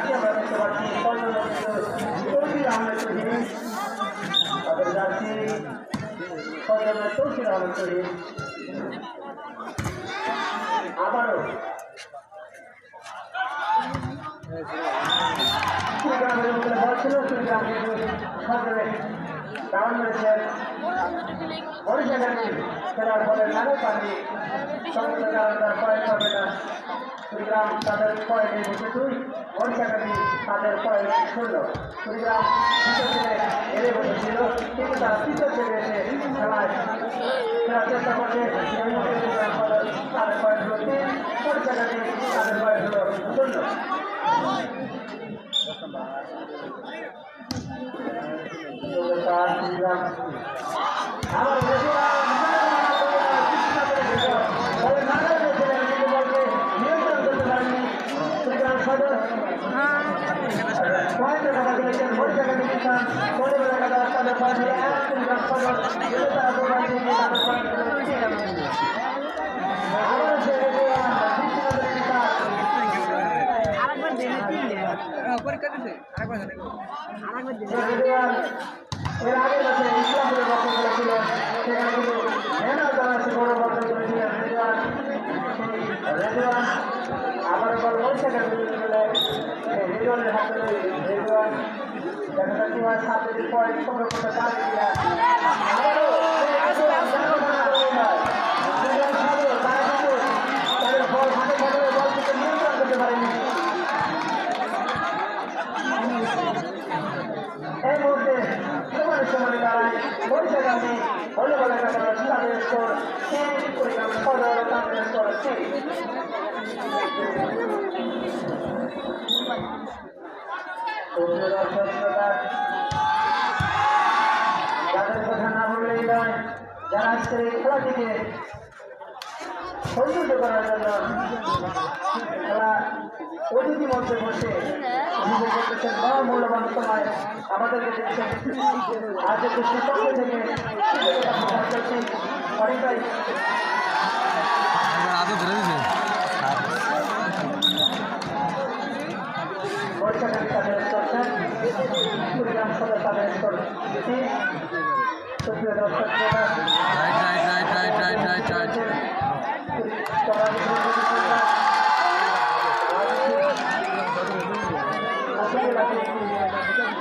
Jersey আমরা দেখতে পাচ্ছি তৌসির আহমেদ শহীদ তাদের জার্সি ছয়জন তৌসির আহমেদ শহীদ আবারও কুড়িগ্রামের মধ্যে বল ছিল কুড়িগ্রাম সরকারে ডাউন মেরেছেন বরিশালে খেলার তাদের পয়েন্ট দুই বরিশালী তাদের পয়েন্ট শূন্য কুড়িগ্রাম তৃতীয় দিনে এড়ে বসেছিল কিন্তু তারা খেলার চেষ্টা করছে। তাদের পয়েন্ট হলো তিন তাদের পয়েন্ট হলো শূন্য আমার আরেকবার দে না তিন দে পরীক্ষা দিছে আরেকবার আরেকবার হাতে রেজওয়ান দেখা যাচ্ছে হয় সাথে পয়েন্ট সংগ্রহ করতে পারে কিনা আবারও রেজওয়ান জানো না রেজওয়ান সাধু তারা কিন্তু তাদের বল হাতে ধরে বল থেকে নিয়ন্ত্রণ করতে পারেনি এই মুহূর্তে সমানে সমানে দাঁড়ায় বরিশাল গান্ধী ভলিবল একাডেমি তাদের স্কোর তিন পরিণাম সদর তাদের স্কোর তিন যাদের কথা না বললেই নয় যারা আজকের এই খেলাটিকে সৌন্দর্য করার জন্য খেলা অতিথি মঞ্চে বড় মূল্যবান সময় আমাদেরকে দিচ্ছেন আজ একটু সুপক্ষ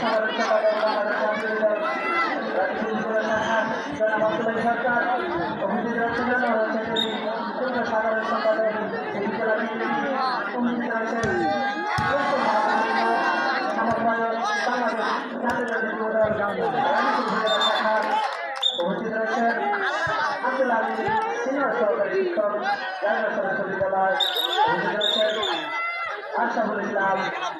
বিদ্যালয় উপস্থিত রয়েছেন আশরাফুল ইসলাম অমিতাভ সিদ্ধার্থ রাজেন্দ্র খানা বল এই মুহূর্তে আত্মীয়রা ভেঙে চলে আবারও রাজা ঘুরে থেকে দশ নম্বর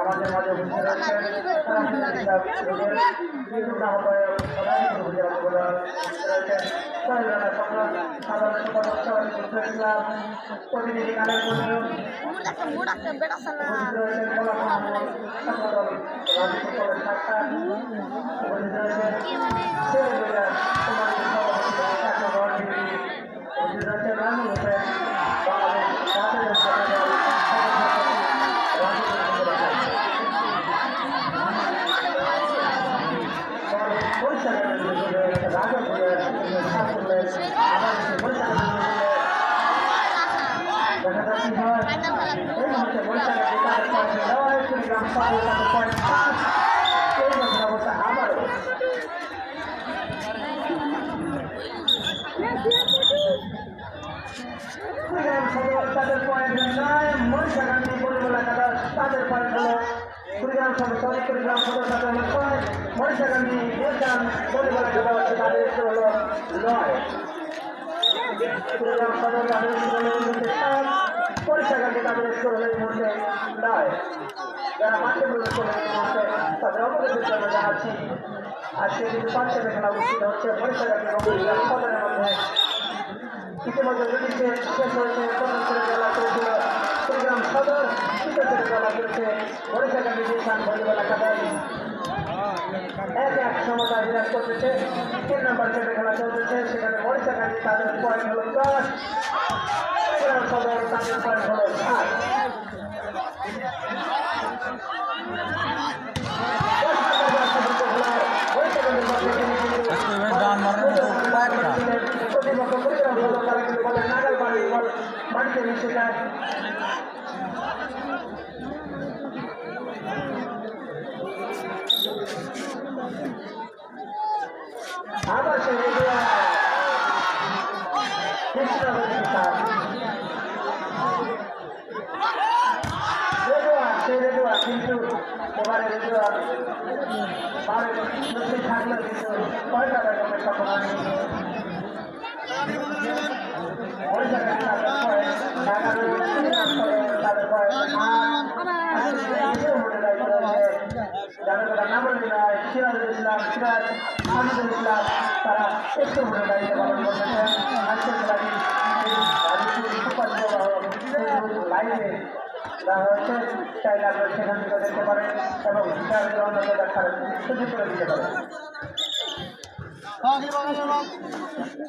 আমাদের মাঝে উপস্থিত ইসলাম প্রতিনিধি কালের জন্য উপস্থিত রয়েছেন সদর কুড়িগ্রাম সদর সাথে ছয় মরিষাগান্ধী নিউটান বলিবলা খেলা হচ্ছে তাদের হলো নয় কুড়িগ্রাম সদর তাদের স্কোর হলো মুহূর্তে সাত মরিষাগান্ধী তাদের স্কোর হলো এই নয় যারা সদরের মধ্যে ইতিমধ্যে কুড়িগ্রাম সদর ছেলে খেলা চলছে মরিষাগান্ধী নিশান ভলিবল একাডেমি এক এক সমতা বিরাজ করতেছে। তিন নম্বর ছেলে খেলা চলতেছে। সেখানে মরিষাগান্ধী তাদের পয়েন্ট হলো দশ। কুড়িগ্রাম সদর তাদের পয়েন্ট হলো সাত। প্রতিপক্ষ সদর তারা কিন্তু বলে নাগাল বাড়ি মাটিতে মিশে যায় আবার সে রেডিয়া চেষ্টা করছে তার রেডিয়া সে রেডিয়া কিন্তু এবারে রেডিয়া পারে নতুন থাকলেও কিন্তু পয়সা লাগাতে সক্ষম হয়নি ওই জায়গায় তাদের পয়েন্ট এগারো তাদের পয়েন্ট যাদের কথা নাম বলি না সিরাজুল ইসলাম সিরাজ হামিদুল ইসলাম তারা একটু ভোটে দায়িত্ব পালন করতেছেন আজকের খেলাটি হচ্ছে চাইলে আপনারা সেখান থেকে দেখতে পারেন এবং চাইলে অন্যকে দেখার সুযোগ করে দিতে পারেন বাকি বাংলা সমাজ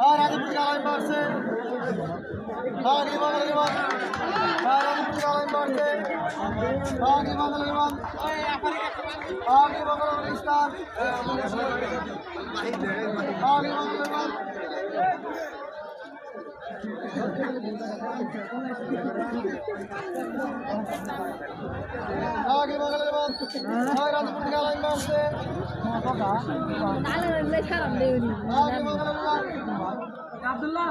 আর আগে বাঙালির বাদ আগে রাজপুর থেকে লাইন আসছে আগে বাঙালির বাদ আব্দুল্লাহ।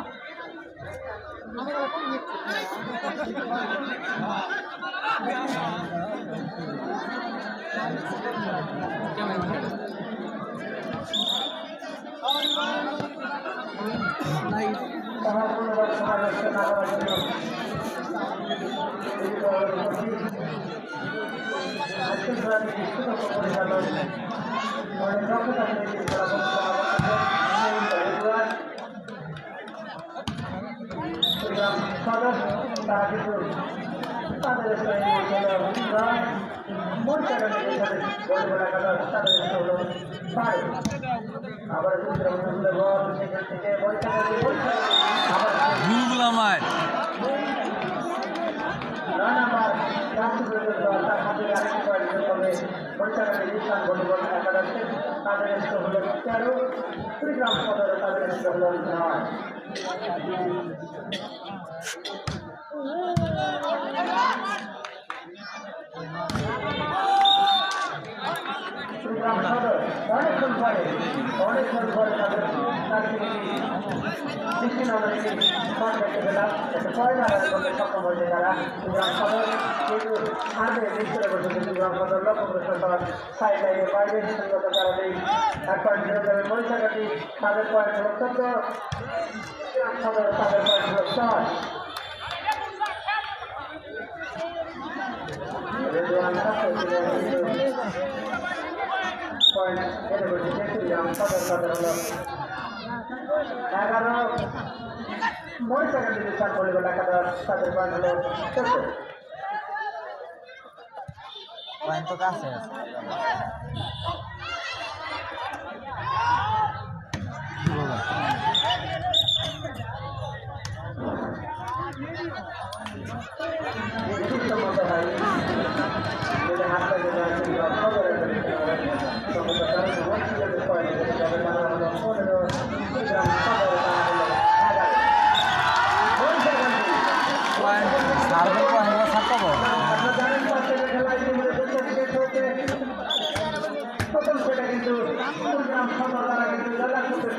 কেমন? আব্দুল্লাহ তারা পুনরায় সমাবেশে না করার জন্য তাদের আবার সেখান থেকে পরিচালনা নিশান ভলিবল একাদশে তাদের স্কোর হলো তেরো কুড়িগ্রাম সদর তাদের স্কোর হলো নয়। অনেকক্ষণ পরে অনেকক্ষণ পরে তাদের তার থেকে নামের একটি শট দেখতে পেলাম একটা ছয় রান করতে সক্ষম হয়েছে তারা কুড়িগ্রাম সদর কিন্তু হাতে নিশ্চয় করছে কুড়িগ্রাম সদর লক্ষ্য করে সদর সাইড লাইনের বাইরে সঙ্গত কারণেই এক পয়েন্ট ফেরত যাবে মরিচাকাটি তাদের পয়েন্ট হলো চোদ্দ কুড়িগ্রাম সদর তাদের পয়েন্ট হলো ছয়। রেজওয়ান পয়েন্ট চট্টগ্রাম সদর সদর হল। এগারো মোট সেকেন্ডারি স্থান ভলিবল একাদশ তাদের পয়েন্ট